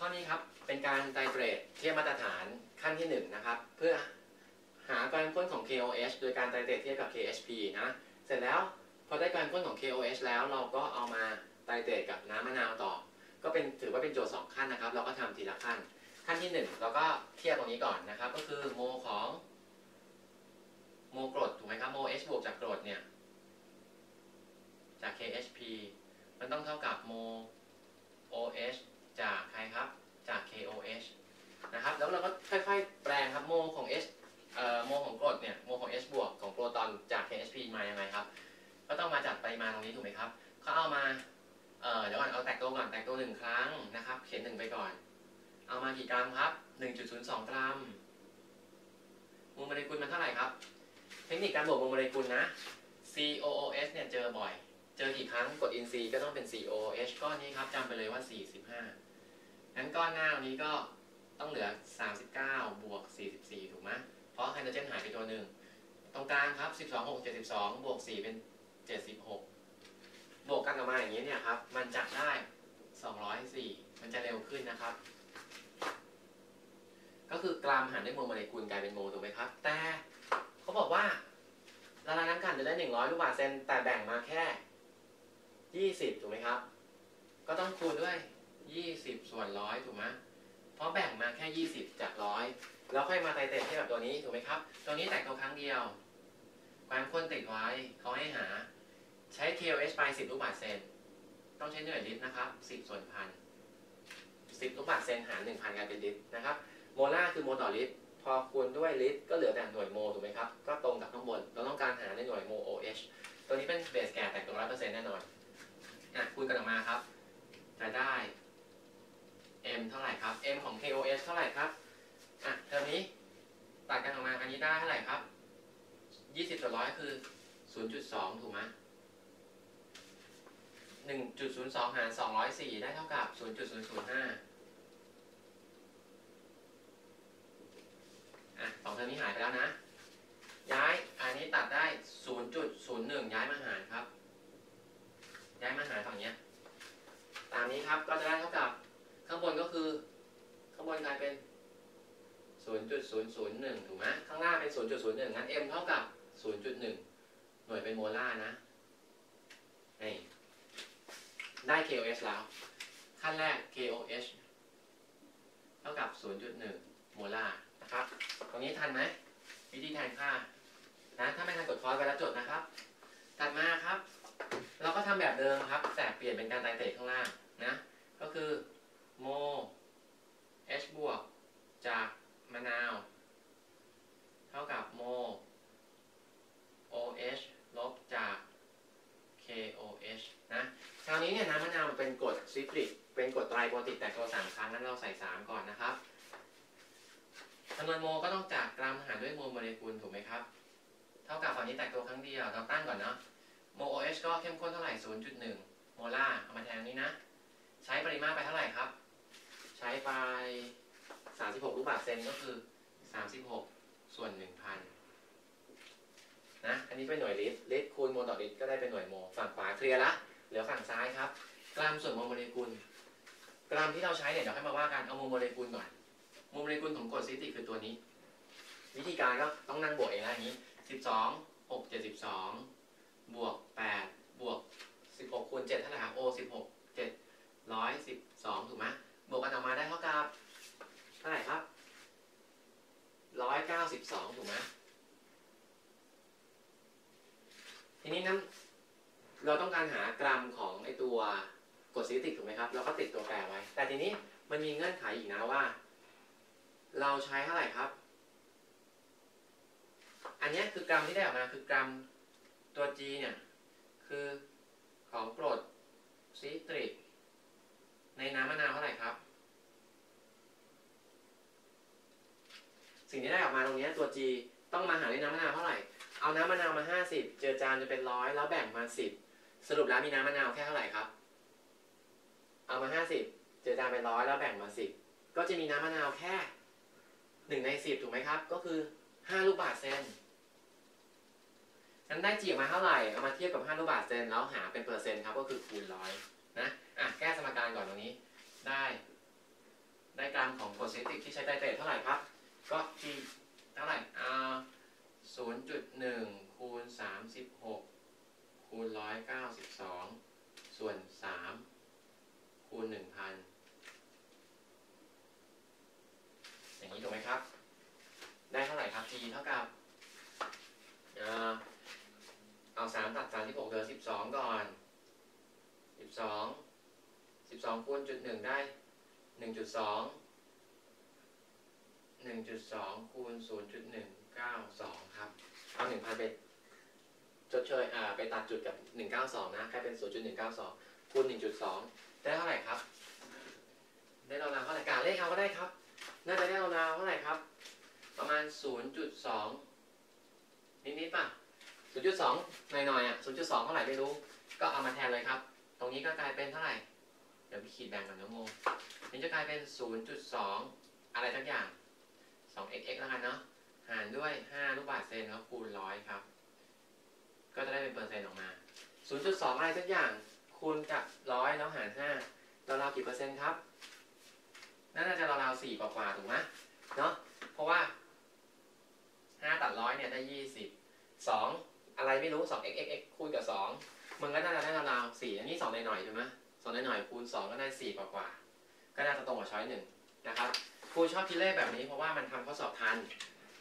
ข้อนี้ครับเป็นการไตรเกรดเทียบมาตรฐานขั้นที่1นะครับเพื่อหาการพ่นของ KOH โดยการไตรเกรดเทียบกับ KHP นะเสร็จแล้วพอได้การพ่นของ KOH แล้วเราก็เอามาไตรเกรดกับน้ำมะนาวต่อ ก็เป็นถือว่าเป็นโจทย์2ขั้นนะครับ เราก็ทำทีละขั้น ขั้นที่ 1 เราก็เทียบตรงนี้ก่อนนะครับ ก็คือโมของโมกรดถูกไหมครับโม H บวกจากกรดเนี่ยจาก KHP มันต้องเท่ากับโม OH จากใครครับ จาก KOH นะ ครับ แล้วเราก็ค่อยๆ แปลงครับโมของ H เอ่อโมของกรดเนี่ยโมของ H บวกของโปรตอนจาก KHP มายังไงครับ ก็ต้องมาจัดปริมาณตรงนี้ถูกไหมครับเขาเอามาเอ่อเดี๋ยวก่อนเอาแตกตัวก่อนแตกตัวหนึ่งครั้งนะครับ เขียนหนึ่งไปก่อน เอามากี่กรัมครับ 1.02 กรัมมูลโมเลกุลมันเท่าไหร่ครับ เทคนิคการบวกมูลโมเลกุลนะ COOH เนี่ยเจอบ่อย เจอกี่ครั้งกดอินซีก็ต้องเป็น COH ก้อนนี้ครับจำไปเลยว่า 45งั้นก้อนหน้านี้ก็ ต้องเหลือ 39 บวก 44 ถูกไหมเพราะไฮโดรเจนหายไปตัวหนึ่ง ตรงกลางครับ 12 6 72 บวก 4 เป็น 76 บวกกันออกมาอย่างนี้เนี่ยครับ มันจะได้ 204 มันจะเร็วขึ้นนะครับ ก็คือกรัมหารด้วยโมลโมเลกุลกลายเป็นโมลถูกไหมครับ แต่เขาบอกว่าละลายน้ำกันจะได้ 100 ลูกบาศก์เซน แต่แบ่งมาแค่ 20 ถูกไหมครับ ก็ต้องคูณด้วย 20 ส่วนร้อยถูกไหม ค่20 จากร้อยแล้วค่อยมาไตเต็มที่แบบตัวนี้ถูกไหมครับ ตัวนี้แตกตัวครั้งเดียวความข้นติดไว้เขาให้หา ใช้ KOH ไป 10 ลูกบาศก์เซน ต้องใช้หน่วยลิตรนะครับ 10 ส่วนพัน 10 ลูกบาศก์เซนหาร 1,000กลายเป็นลิตรนะครับ โมลาร์คือโมลต่อลิตร พอคูณด้วยลิตรก็เหลือแต่หน่วยโมลถูกไหมครับ ก็ตรงกับข้างบน เราต้องการหาในหน่วยโม OH ตัวนี้เป็นเบสแก่แต่งตัวร้อยเปอร์เซ็นต์แน่นอนอะคูณกันออกมาครับ จะได้ M เท่าไหร่ครับ M ของ KOH เท่าไหร่ครับอะเทอมนี้ตัดกันออกมาอันนี้ได้เท่าไหร่ครับ20ส่วนร้อยคือ0.2ถูกไหม1.02หาร204ได้เท่ากับ0.005อะสองเทอมนี้หายไปแล้วนะ ย้ายอันนี้ตัดได้0.01ย้ายมาหารครับ ย้ายมาหารฝั่งเนี้ยตามนี้ครับก็จะได้เท่ากับข้างบนก็คือ ข้างบนกลายเป็น 0.001 ถูกไหมข้างล่างเป็น 0.01 งั้น m เท่ากับ 0.1 หน่วยเป็นโมลาร์นะนี่ได้ KOH แล้ว ขั้นแรก KOH เท่ากับ 0.1 โมลาร์นะครับ ตรงนี้ทันไหม วิธีแทนค่า นะ ถ้าไม่ทันกดคอร์สไว้แล้วจดนะครับ ถัดมาครับ เราก็ทำแบบเดิมครับ แต่เปลี่ยนเป็นการไตเตะข้างล่างนะ ก็คือโม H บวกจากมะนาว เท่ากับโม OH ลบจาก KOH นะคราวนี้เนี่ยน้ำมะนาวมันเป็นกรดซิตริก เป็นกรดไตรโปรติกแตกตัวสามครั้งนั้นเราใส่ 3 ก่อนนะครับจำนวนโมก็ต้องจากกรัมหารด้วยโมลโมเลกุลถูกไหมครับ เท่ากับฝั่งนี้แตกตัวครั้งเดียวเราตั้งก่อนเนาะโม OH ก็เข้มข้นเท่าไหร่ 0.1 โมลาร์เอามาแทนนี้นะ ใช้ปริมาตรไปเท่าไหร่ครับ ใช้ไป36ลูกบาศก์เซนก็คือ36ส่วน1,000นนะ อันนี้เป็นหน่วยลิตร ลิตรคูณโมลต่อลิตรก็ได้เป็นหน่วยโมฝั่งขวาเคลียร์ละ เหลือฝั่งซ้ายครับ กรัมส่วนโมลโมเลกุล กรัมที่เราใช้เนี่ยเดี๋ยวให้มาว่ากัน เอาโมลโมเลกุลก่อน โมลโมเลกุลของกรดซิตริกคือตัวนี้ วิธีการก็ต้องนั่งบวกเองนะอย่างนี้12 6 72บสองบวก8บวก 16คูณ7เท่าไหร่ครับ O 16 7 112 ถูกไหมบวกกันออกมาได้เท่ากับ เท่าไหร่ครับ 192 ถูกไหมทีนี้นั้น เราต้องการหากรัมของไอตัวกรดซิตริกถูกไหมครับ เราก็ติดตัวแปรไว้ แต่ทีนี้มันมีเงื่อนไขอีกนะว่า เราใช้เท่าไหร่ครับ อันนี้คือกรัมที่ได้ออกมาคือกรัมตัว G เนี่ยคือของกรดซิตริก ในน้ำมะนาวเท่าไหร่ครับ สิ่งที่ได้ออกมาตรงนี้ตัว G ต้องมาหาในน้ำมะนาวเท่าไหร่ เอาน้ำมะนาวมา 50 เจอจานจะเป็นร้อยแล้วแบ่งมา 10 สรุปแล้วมีน้ำมะนาวแค่เท่าไหร่ครับ เอามา50เจอจานเป็นร้อยแล้วแบ่งมา10ก็จะมีน้ำมะนาวแค่1ใน10ถูกไหมครับ ก็คือ5ลูกบาศก์เซนนั้นได้จีออกมาเท่าไหร่ เอามาเทียบกับ5ลูกบาศก์เซนแล้วหาเป็นเปอร์เซ็นต์ครับ ก็คือคูณร้อยนะ อะ แก้สมการก่อนตรงนี้ ได้ ได้กรัมของโพซิติกที่ใช้ไตเตรดเท่าไหร่ครับ ก็ t เท่าไหร่อ่า0.1 คูณ 36 คูณ 192 ส่วน 3 คูณ 1,000 อย่างนี้ถูกไหมครับ g เท่าไหร่ครับ t เท่ากับอ่าเอา3ตัด36เหลือ12ก่อน12 12คูณจุด1ได้1.2 1.2คูณ0.192ครับ เอา1,000ไปชดเชยอ่าไปตัดจุดกับ192นะกลายเป็น0.192คูณ1.2ได้เท่าไหร่ครับ ได้ราวๆเท่าไหร่การเลขเอาก็ได้ครับ น่าจะได้ราวๆเท่าไหร่ครับ ประมาณ 0.2 นิดๆป่ะ 0.2 หน่อยๆอะ 0.2 เท่าไหร่ไม่รู้ ก็เอามาแทนเลยครับ ตรงนี้ก็กลายเป็นเท่าไหร่ เดี๋ยวพี่ขีดแบ่งก่อนนะโมนี่จะกลายเป็น 0.2 อะไรทั้งอย่าง 2xx แล้วกันเนาะ หารด้วย 5 ลูกบาศก์เซนแล้วคูณร้อยครับ ก็จะได้เป็นเปอร์เซ็นต์ออกมา 0.2 อะไรสักอย่าง คูณกับร้อยแล้วหาร 5 เราเราๆกี่เปอร์เซ็นต์ครับน่าจะราวๆ4กว่าๆถูกไหมเนาะเพราะว่า 5ตัดร้อยเนี่ยได้20 2อะไรไม่รู้2 x x x คูณกับ2มันก็น่าจะได้ราวๆ4อันนี้2ในหน่อยๆถูกไหมสองในหน่อยๆคูณ2ก็ได้4กว่าๆก็น่าจะตรงกับช้อยหนึ่งนะครับครูชอบคิดเลขแบบนี้เพราะว่ามันทำข้อสอบทัน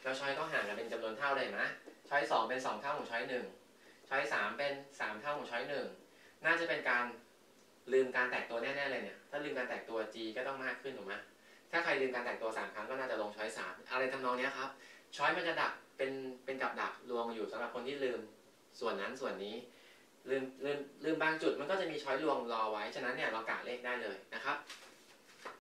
แล้วช้อยก็ห่างกันเป็นจำนวนเท่าเลยนะช้อย2เป็น2เท่าของช้อย1ช้อย3เป็น3เท่าของช้อย1น่าจะเป็นการลืมการแตกตัวแน่ๆเลยเนี่ย ถ้าลืมการแตกตัว g ก็ต้องมากขึ้นถูกไหมถ้าใครลืมการแตกตัว3ครั้งก็น่าจะลงช้อย3อะไรทำนองเนี้ยครับ ช้อยมันจะดักเป็นเป็นกับดักลวงอยู่สำหรับคนที่ลืมส่วนนั้นส่วนนี้ ลืมลืมลืมบางจุดมันก็จะมีช้อยลวงรอไว้ ฉะนั้นเนี่ยเรากะเลขได้เลยนะครับ